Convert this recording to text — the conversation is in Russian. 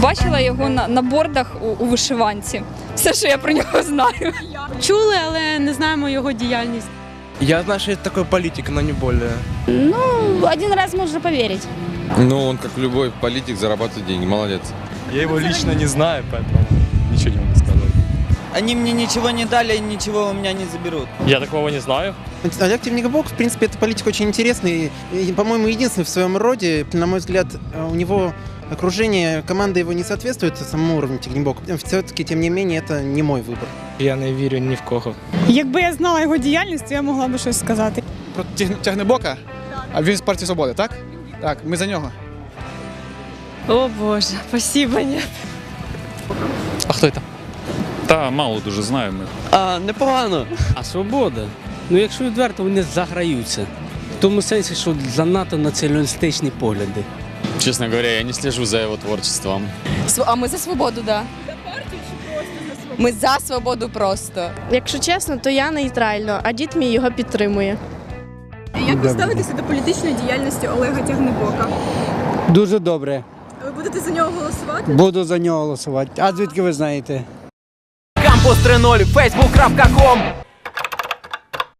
Бачила його на, на бордах у, у вишиванці. Все, що я про нього знаю. Чули, але не знаємо його діяльність. Я знаю, что это такой политик, но не более. Ну, один раз можно поверить. Ну, он, как любой политик, зарабатывает деньги. Молодец. Я его лично не знаю, поэтому ничего не могу сказать. Они мне ничего не дали, ничего у меня не заберут. Я такого не знаю. Олег Темникбок, в принципе, это политик очень интересный. И, по-моему, единственный в своем роде. На мой взгляд, э, у него окружение, команда его не соответствует самому уровню Темникбок. Все-таки, тем не менее, это не мой выбор. Я не вірю ні в кого. Якби я знала його діяльність, то я могла би щось сказати. Про Тяг- Тягнебока? А він з партії Свободи, так? Так, ми за нього. О Боже, спасибо, ні. А хто це? Та мало дуже знаємо. А, непогано. А свобода? Ну, якщо відверто, вони заграються. В тому сенсі, що занадто націоналістичні погляди. Чесно говоря, я не слежу за його творчеством. А ми за свободу, да. Ми за свободу просто. Якщо чесно, то я нейтрально, а дід мій його підтримує. Як ви ставитеся до політичної діяльності Олега Тягнебока? Дуже добре. Ви будете за нього голосувати? Буду за нього голосувати. А звідки ви знаєте? Кампус 3.0, facebook.com